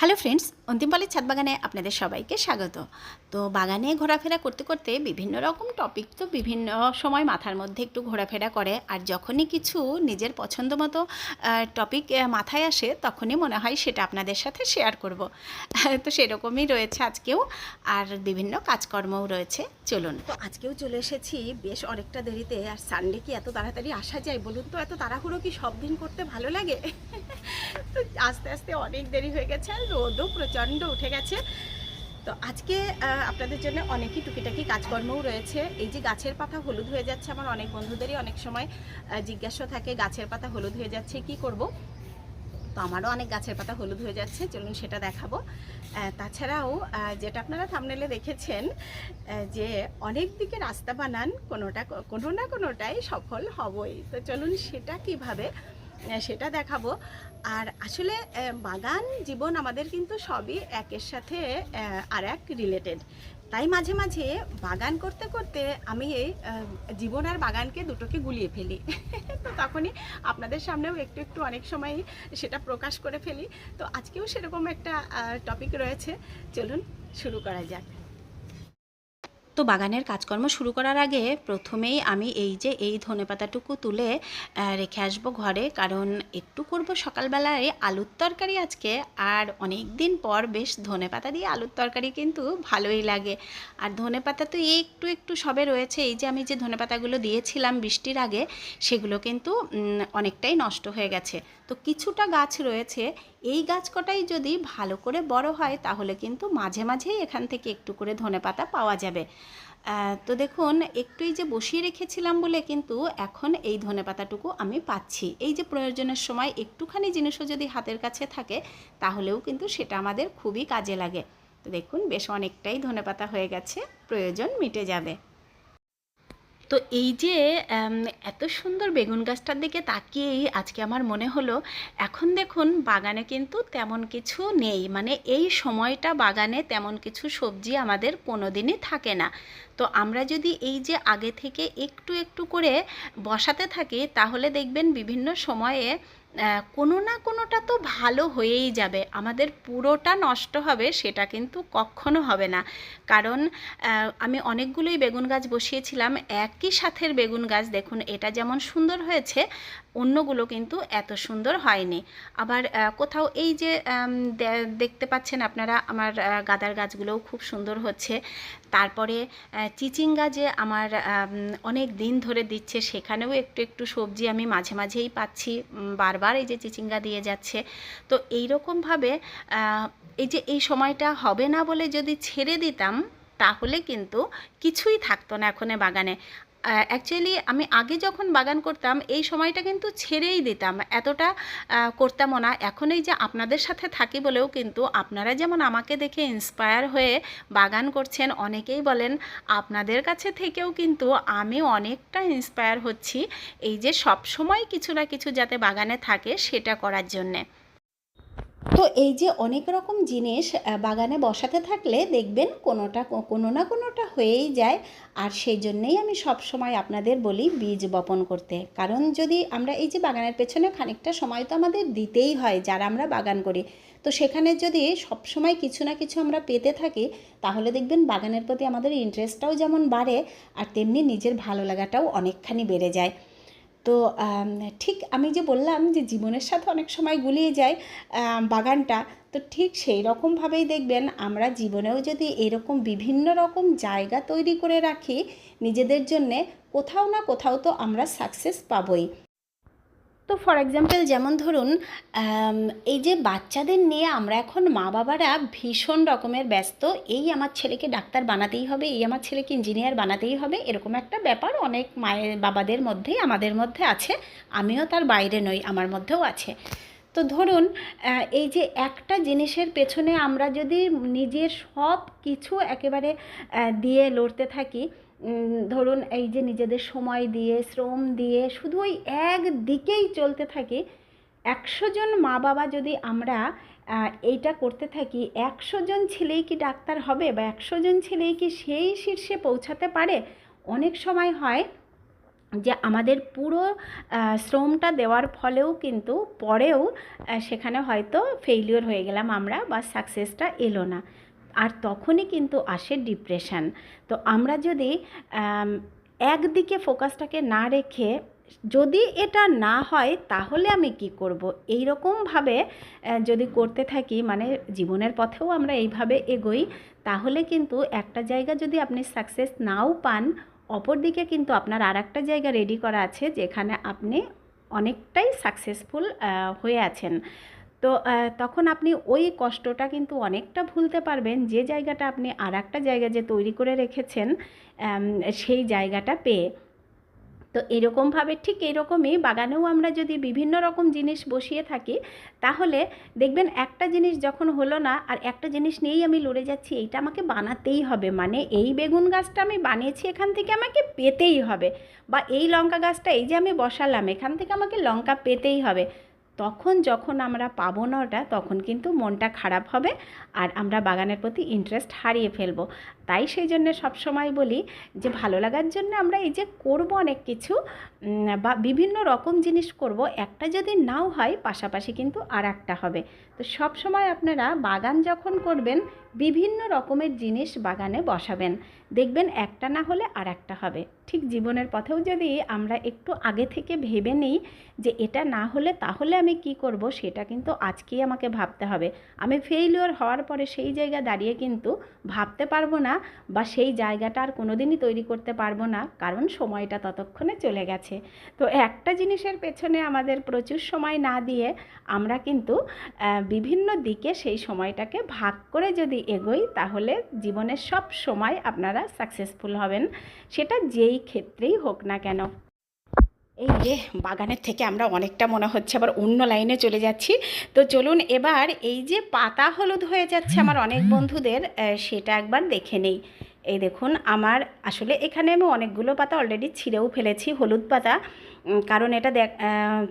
Hello friends অন্তিমপালের ছাদ বাগানে আপনাদের সবাইকে স্বাগত। তো বাগানে ঘোরাফেরা করতে করতে বিভিন্ন রকম টপিক তো বিভিন্ন সময় মাথার মধ্যে একটু ঘোরাফেরা করে, আর যখনই কিছু নিজের পছন্দ মতো টপিক মাথায় আসে, তখনই মনে হয় সেটা আপনাদের সাথে শেয়ার করব। তো সেরকমই রয়েছে আজকেও, আর বিভিন্ন কাজকর্মও রয়েছে। চলুন। তো আজকেও চলে এসেছি বেশ অনেকটা দেরিতে, আর সানডে কি এত তাড়াতাড়ি আসা যায় বলুন তো? এত তাড়াহুড়ো কি সব দিন করতে ভালো লাগে? তো আস্তে আস্তে অনেক দেরি হয়ে গেছে রোদও প্রচণ্ড উঠে গেছে। তো আজকে আপনাদের জন্য অনেকই টুকিটাকি কাজকর্মও রয়েছে। এই যে গাছের পাতা হলুদ হয়ে যাচ্ছে, আমার অনেক বন্ধুদেরই অনেক সময় জিজ্ঞাসা থাকে, গাছের পাতা হলুদ হয়ে যাচ্ছে, কি করব? তো আমারও অনেক গাছের পাতা হলুদ হয়ে যাচ্ছে, চলুন সেটা দেখাবো। তাছাড়াও যেটা আপনারা থামনেলে দেখেছেন যে অনেক দিকে রাস্তা বানান কোনোটা, কোনো না কোনোটাই সফল হবই। তো চলুন সেটা কীভাবে সেটা দেখাবো। আর আসলে বাগান, জীবন আমাদের কিন্তু সবই একের সাথে আর এক রিলেটেড তাই মাঝে মাঝে বাগান করতে করতে আমি এই জীবন আর বাগানকে দুটোকে গুলিয়ে ফেলি। তো তখনই আপনাদের সামনেও একটু একটু অনেক সময় সেটা প্রকাশ করে ফেলি। তো আজকেও সেরকম একটা টপিক রয়েছে। চলুন শুরু করা যাক। তো বাগানের কাজকর্ম শুরু করার আগে প্রথমেই আমি এই যে এই ধনেপাতাটুকু তুলে রেখে আসব ঘরে। কারণ একটু করব সকালবেলায় আলুর তরকারি আজকে, আর অনেক দিন পর বেশ ধনেপাতা দিয়ে আলুর তরকারি কিন্তু ভালোই লাগে। আর ধনেপাতা তো একটু একটু সবে রয়েছে। এই যে আমি যে ধনেপাতাগুলো দিয়েছিলাম বৃষ্টির আগে, সেগুলো কিন্তু অনেকটাই নষ্ট হয়ে গেছে। তো কিছুটা গাছ রয়েছে। এই গাছ কটাই যদি ভালো করে বড় হয়, তাহলে কিন্তু মাঝে মাঝেই এখান থেকে একটু করে ধনেপাতা পাওয়া যাবে। তো দেখুন একটুই যে বসিয়ে রেখেছিলাম বলে কিন্তু এখন এই ধনেপাতাটুকু আমি পাচ্ছি। এই যে প্রয়োজনের সময় একটুখানি জিনিসও যদি হাতের কাছে থাকে, তাহলেও কিন্তু সেটা আমাদের খুবই কাজে লাগে। তো দেখুন, বেশ অনেকটাই ধনেপাতা হয়ে গেছে, প্রয়োজন মিটে যাবে। তো এই যে এত সুন্দর বেগুন গাছটার দিকে তাকিয়েই আজকে আমার মনে হলো, এখন দেখুন বাগানে কিন্তু তেমন কিছু নেই। মানে এই সময়টা বাগানে তেমন কিছু সবজি আমাদের কোনো দিনই থাকে না। তো আমরা যদি এই যে আগে থেকে একটু একটু করে বসাতে থাকি, তাহলে দেখবেন বিভিন্ন সময়ে কোনো না কোনোটা তো ভালো হয়েই যাবে। আমাদের পুরোটা নষ্ট হবে সেটা কিন্তু কখনো হবে না। কারণ আমি অনেকগুলোই বেগুন গাছ বসিয়েছিলাম। একই সাথের বেগুন গাছ দেখুন, এটা যেমন সুন্দর হয়েছে, অন্যগুলো কিন্তু এত সুন্দর হয়নি। আবার কোথাও এই যে দেখতে পাচ্ছেন আপনারা, আমার গাঁদার গাছগুলোও খুব সুন্দর হচ্ছে। তারপরে চিচিঙ্গা যে আমার অনেক দিন ধরে দিচ্ছে, সেখানেও একটু একটু সবজি আমি মাঝে মাঝেই পাচ্ছি বারবার এই যে চিচিঙ্গা দিয়ে যাচ্ছে। তো এইরকমভাবে এই যে এই সময়টা হবে না বলে যদি ছেড়ে দিতাম, তাহলে কিন্তু কিছুই থাকতো না এখন বাগানে। অ্যাকচুয়ালি আমি আগে যখন বাগান করতাম, এই সময়টা কিন্তু ছেড়েই দিতাম। এতটা করতামও না। এখন এই যে আপনাদের সাথে থাকি বলেও কিন্তু আপনারা যেমন আমাকে দেখে ইন্সপায়ার হয়ে বাগান করছেন, অনেকেই বলেন, আপনাদের কাছে থেকেও কিন্তু আমি অনেকটা ইন্সপায়ার হচ্ছি। এই যে সব সময় কিছু না কিছু যাতে বাগানে থাকে, সেটা করার জন্যে। তো এই যে অনেক রকম জিনিস বাগানে বসাতে থাকলে দেখবেন কোনোটা কোনো না কোনোটা হয়েই যায়। আর সেই জন্যেই আমি সব সময় আপনাদের বলি বীজ বপন করতে। কারণ যদি আমরা এই যে বাগানের পেছনে খানিকটা সময় তো আমাদের দিতেই হয়, যারা আমরা বাগান করি। তো সেখানে যদি সব সময় কিছু না কিছু আমরা পেতে থাকি, তাহলে দেখবেন বাগানের প্রতি আমাদের ইন্টারেস্টটাও যেমন বাড়ে, আর তেমনি নিজের ভালো লাগাটাও অনেকখানি বেড়ে যায়। তো ঠিক আমি যে বললাম যে জীবনের সাথে অনেক সময় গুলিয়ে যায় বাগানটা, তো ঠিক সেই রকমভাবেই দেখবেন আমরা জীবনেও যদি এরকম বিভিন্ন রকম জায়গা তৈরি করে রাখি নিজেদের জন্যে, কোথাও না কোথাও তো আমরা সাকসেস পাবই। তো ফর এক্সাম্পল যেমন ধরুন এই যে বাচ্চাদের নিয়ে আমরা এখন মা বাবারা ভীষণ রকমের ব্যস্ত, এই আমার ছেলেকে ডাক্তার বানাতেই হবে, এই আমার ছেলেকে ইঞ্জিনিয়ার বানাতেই হবে, এরকম একটা ব্যাপার অনেক মায়ের বাবাদের মধ্যেই আমাদের মধ্যে আছে, আমিও তার বাইরে নই, আমার মধ্যেও আছে। তো ধরুন এই যে একটা জিনিসের পেছনে আমরা যদি নিজের সব কিছু একেবারে দিয়ে লড়তে থাকি ধরুন এই যে নিজেদের সময় দিয়ে, শ্রম দিয়ে শুধু ওই একদিকেই চলতে থাকি। একশো জন মা বাবা যদি আমরা এইটা করতে থাকি, একশো জন ছেলেই কি ডাক্তার হবে বা একশো জন ছেলেই কি সেই শীর্ষে পৌঁছাতে পারে? অনেক সময় হয় যে আমাদের পুরো শ্রমটা দেওয়ার ফলেও কিন্তু পরেও সেখানে হয়তো ফেইলিওর হয়ে গেলাম আমরা বা সাকসেসটা এলো না। আর তখনই কিন্তু আসে ডিপ্রেশন তো আমরা যদি একদিকে ফোকাসটাকে না রেখে যদি এটা না হয়, তাহলে আমি কি করব? এই রকমভাবে যদি করতে থাকি মানে জীবনের পথেও আমরা এইভাবে এগোই, তাহলে কিন্তু একটা জায়গা যদি আপনি সাকসেস নাও পান, অপরদিকে কিন্তু আপনার আর একটা জায়গা রেডি করা আছে, যেখানে আপনি অনেকটাই সাকসেসফুল হয়ে আছেন। তো তখন আপনি ওই কষ্টটা কিন্তু অনেকটা ভুলতে পারবেন। যে জায়গাটা আপনি আর একটা জায়গা যে তৈরি করে রেখেছেন সেই জায়গাটা পেয়ে। তো এরকমভাবে ঠিক এরকমই বাগানেও আমরা যদি বিভিন্ন রকম জিনিস বসিয়ে থাকি, তাহলে দেখবেন একটা জিনিস যখন হলো না, আর একটা জিনিস নিয়েই আমি লড়ে যাচ্ছি, এইটা আমাকে বানাতেই হবে। মানে এই বেগুন গাছটা আমি বানিয়েছি, এখান থেকে আমাকে পেতেই হবে। বা এই লঙ্কা গাছটা এই যে আমি বসালাম, এখান থেকে আমাকে লঙ্কা পেতেই হবে। তখন যখন আমরা পাবো না ওটা, তখন কিন্তু মনটা খারাপ হবে আর আমরা বাগানের প্রতি ইন্টারেস্ট হারিয়ে ফেলব। তাই সেই জন্য সবসময় বলি যে, ভালো লাগার জন্য আমরা এই যে করব অনেক কিছু বা বিভিন্ন রকম জিনিস করব, একটা যদি নাও হয়, পাশাপাশি কিন্তু আর একটা হবে। তো সবসময় আপনারা বাগান যখন করবেন বিভিন্ন রকমের জিনিস বাগানে বসাবেন। দেখবেন একটা না হলে আর একটা হবে। ঠিক জীবনের পথেও যদি আমরা একটু আগে থেকে ভেবে নিই যে এটা না হলে তাহলে আমি কি করব, সেটা কিন্তু আজকেই আমাকে ভাবতে হবে। আমি ফেইলিওর হওয়ার পরে সেই জায়গা দাঁড়িয়ে কিন্তু ভাবতে পারব না বা সেই জায়গাটা আর কোনোদিনই তৈরি করতে পারব না, কারণ সময়টা ততক্ষণে চলে গেছে। তো একটা জিনিসের পেছনে আমাদের প্রচুর সময় না দিয়ে আমরা কিন্তু বিভিন্ন দিকে সেই সময়টাকে ভাগ করে যদি এগোই, তাহলে জীবনে সব সময় আপনারা সাকসেসফুল হবেন। সেটা যেই ক্ষেত্রেই হোক না কেন। এই যে বাগানের থেকে আমরা অনেকটা মনে হচ্ছে আবার অন্য লাইনে চলে যাচ্ছি। তো চলুন এবার এই যে পাতা হলুদ হয়ে যাচ্ছে আমার অনেক বন্ধুদের সেটা একবার দেখে নেই। এই দেখুন, আমার আসলে এখানে আমি অনেকগুলো পাতা অলরেডি ছিঁড়েও ফেলেছি, হলুদ পাতা। কারণ এটা দেখ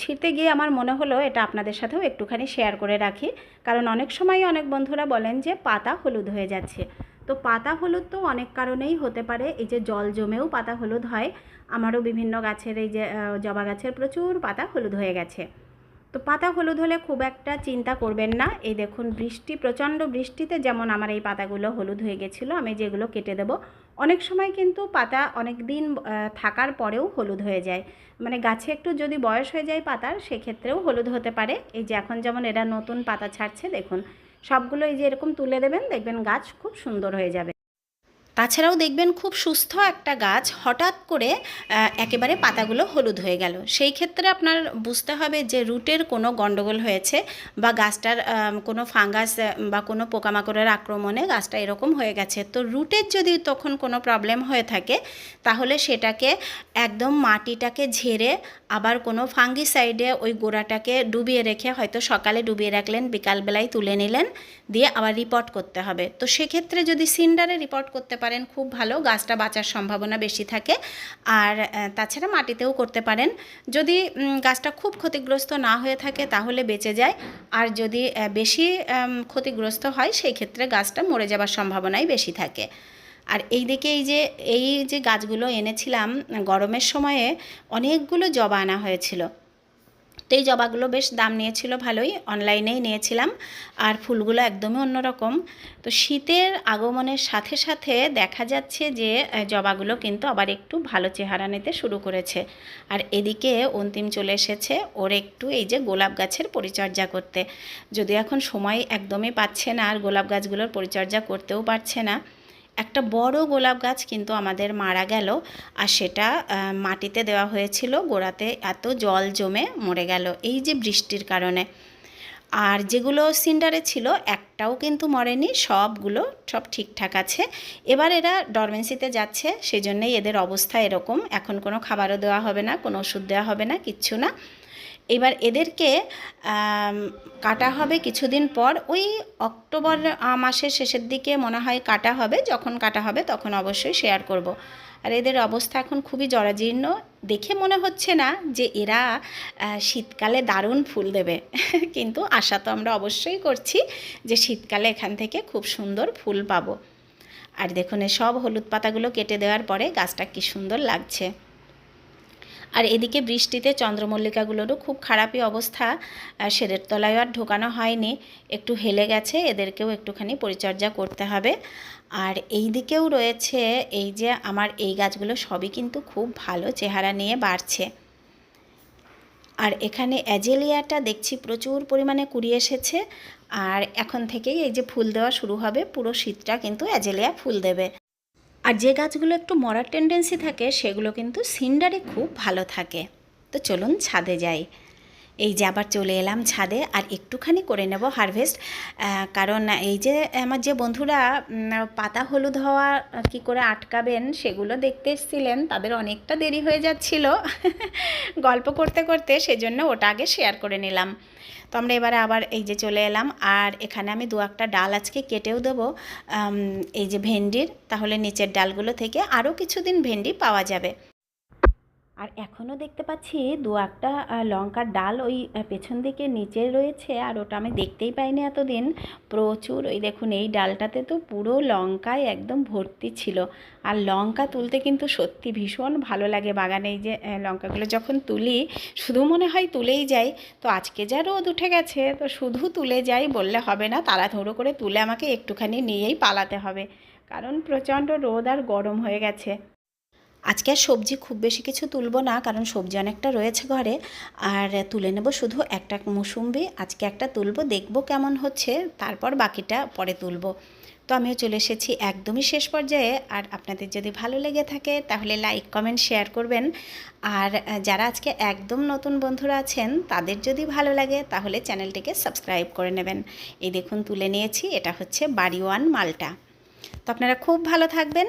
ছিঁড়তে গিয়ে আমার মনে হলো এটা আপনাদের সাথেও একটুখানি শেয়ার করে রাখি। কারণ অনেক সময় অনেক বন্ধুরা বলেন যে, পাতা হলুদ হয়ে যাচ্ছে। তো পাতা হলুদ তো অনেক কারণেই হতে পারে, এই যে জল জমেও পাতা হলুদ হয়। আমারও বিভিন্ন গাছের এই যে জবা গাছের প্রচুর পাতা হলুদ হয়ে গেছে। তো পাতা হলুদ হলে খুব একটা চিন্তা করবেন না। এই দেখুন, বৃষ্টি, প্রচণ্ড বৃষ্টিতে যেমন আমার এই পাতাগুলো হলুদ হয়ে গেছিল, আমি যেগুলো কেটে দেব। অনেক সময় কিন্তু পাতা অনেক দিন থাকার পরেও হলুদ হয়ে যায়। মানে গাছে একটু যদি বয়স হয়ে যায় পাতার, সেক্ষেত্রেও হলুদ হতে পারে। এই যে এখন যেমন এরা নতুন পাতা ছাড়ছে, দেখুন, সবগুলো এই যে এরকম তুলে দেবেন, দেখবেন গাছ খুব সুন্দর হয়ে যাবে। তাছাড়াও দেখবেন খুব সুস্থ একটা গাছ হঠাৎ করে একেবারে পাতাগুলো হলুদ হয়ে গেল। সেই ক্ষেত্রে আপনার বুঝতে হবে যে রুটের কোনো গণ্ডগোল হয়েছে বা গাছটার কোনো ফাঙ্গাস বা কোনো পোকামাকড়ের আক্রমণে গাছটা এরকম হয়ে গেছে। তো রুটের যদি তখন কোনো প্রবলেম হয়ে থাকে, তাহলে সেটাকে একদম মাটিটাকে ঝেড়ে আবার কোনো ফাঙ্গিসাইডে ওই গোড়াটাকে ডুবিয়ে রেখে হয়তো সকালে ডুবিয়ে রাখলেন, বিকালবেলায় তুলে নিলেন, দিয়ে আবার রিপোর্ট করতে হবে। তো সেক্ষেত্রে যদি সিন্ডারে রিপোর্ট করতে পারেন, খুব ভালো, গাছটা বাঁচার সম্ভাবনা বেশি থাকে। আর তাছাড়া মাটিতেও করতে পারেন। যদি গাছটা খুব ক্ষতিগ্রস্ত না হয়ে থাকে তাহলে বেঁচে যায়। আর যদি বেশি ক্ষতিগ্রস্ত হয় সেই ক্ষেত্রে গাছটা মরে যাবার সম্ভাবনাই বেশি থাকে। আর এই দিকে এই যে এই যে গাছগুলো এনেছিলাম, গরমের সময়ে অনেকগুলো জবা আনা হয়েছিল। তো এই জবাগুলো বেশ দাম নিয়েছিল, ভালোই। অনলাইনেই নিয়েছিলাম। আর ফুলগুলো একদমই অন্যরকম। তো শীতের আগমনের সাথে সাথে দেখা যাচ্ছে যে জবাগুলো কিন্তু আবার একটু ভালো চেহারা নিতে শুরু করেছে। আর এদিকে অন্তিম চলে এসেছে ওর একটু এই যে গোলাপ গাছের পরিচর্যা করতে। যদি এখন সময় একদমই পাচ্ছে না আর গোলাপ গাছগুলোর পরিচর্যা করতেও পারছে না। একটা বড় গোলাপ গাছ কিন্তু আমাদের মারা গেল আর সেটা মাটিতে দেওয়া হয়েছিল, গোড়াতে এত জল জমে মরে গেল এই যে বৃষ্টির কারণে। আর যেগুলো সিন্ডারে ছিল একটাও কিন্তু মরেনি, সবগুলো সব ঠিকঠাক আছে। এবার এরা ডরমেন্সিতে যাচ্ছে সেই জন্যই এদের অবস্থা এরকম। এখন কোনো খাবারও দেওয়া হবে না, কোনো ওষুধ দেওয়া হবে না, কিচ্ছু না। এবার এদেরকে কাটা হবে কিছুদিন পর। ওই অক্টোবর মাসের শেষের দিকে মনে হয় কাটা হবে। যখন কাটা হবে তখন অবশ্যই শেয়ার করব। আর এদের অবস্থা এখন খুবই জরাজীর্ণ। দেখে মনে হচ্ছে না যে এরা শীতকালে দারুণ ফুল দেবে। কিন্তু আশা তো আমরা অবশ্যই করছি যে শীতকালে এখান থেকে খুব সুন্দর ফুল পাবো। আর দেখুন সব হলুদ পাতাগুলো কেটে দেওয়ার পরে গাছটা কি সুন্দর লাগছে। আর এদিকে বৃষ্টিতে চন্দ্রমল্লিকাগুলোরও খুব খারাপই অবস্থা। শেডের তলায় আর ঢোকানো হয়নি। একটু হেলে গেছে, এদেরকেও একটুখানি পরিচর্যা করতে হবে। আর এই দিকেও রয়েছে এই যে আমার এই গাছগুলো সবই কিন্তু খুব ভালো চেহারা নিয়ে বাড়ছে। আর এখানে অ্যাজেলিয়াটা দেখছি প্রচুর পরিমাণে কুড়ি এসেছে। আর এখন থেকেই এই যে ফুল দেওয়া শুরু হবে, পুরো শীতটা কিন্তু অ্যাজেলিয়া ফুল দেবে। আর যে গাছগুলো একটু মরার টেন্ডেন্সি থাকে, সেগুলো কিন্তু সিন্ডারে খুব ভালো থাকে। তো চলুন ছাদে যাই। এই যে আবার চলে এলাম ছাদে, আর একটুখানি করে নেব হারভেস্ট কারণ এই যে আমার যে বন্ধুরা পাতা হলুদ হওয়া, কি করে আটকাবেন, সেগুলো দেখতে এসেছিলেন, তাদের অনেকটা দেরি হয়ে যাচ্ছিল। গল্প করতে করতে সেজন্য ওটা আগে শেয়ার করে নিলাম। তো আমরা এবারে আবার এই যে চলে এলাম। আর এখানে আমি দু একটা ডাল আজকে কেটেও দেবো এই যে ভেন্ডির। তাহলে নিচের ডালগুলো থেকে আরও কিছুদিন ভেন্ডি পাওয়া যাবে। আর এখনও দেখতে পাচ্ছি দু একটা লঙ্কার ডাল ওই পেছন দিকে নিচে রয়েছে আর ওটা আমি দেখতেই পাইনি এতদিন। প্রচুর, ওই দেখুন এই ডালটাতে তো পুরো লঙ্কায় একদম ভর্তি ছিল। আর লঙ্কা তুলতে কিন্তু সত্যি ভীষণ ভালো লাগে বাগানে এই যে লঙ্কাগুলো যখন তুলি, শুধু মনে হয় তুলেই যাই। তো আজকে যা রোদ উঠে গেছে, তো শুধু তুলে যাই বললে হবে না তাড়াহুড়ো করে তুলে আমাকে একটুখানি নিয়েই পালাতে হবে। কারণ প্রচণ্ড রোদ আর গরম হয়ে গেছে। আজকে আর সবজি খুব বেশি কিছু তুলবো না, কারণ সবজি অনেকটা রয়েছে ঘরে। আর তুলে নেব শুধু একটা মুসুম্বি, আজকে একটা তুলবো, দেখব কেমন হচ্ছে, তারপর বাকিটা পরে তুলবো। তো আমিও চলে এসেছি একদমই শেষ পর্যায়ে, আর আপনাদের যদি ভালো লেগে থাকে তাহলে লাইক, কমেন্ট, শেয়ার করবেন। আর যারা আজকে একদম নতুন বন্ধুরা আছেন, তাদের যদি ভালো লাগে তাহলে চ্যানেলটিকে সাবস্ক্রাইব করে নেবেন। এই দেখুন, তুলে নিয়েছি, এটা হচ্ছে বাড়ি ওয়ান মালটা। তো আপনারা খুব ভালো থাকবেন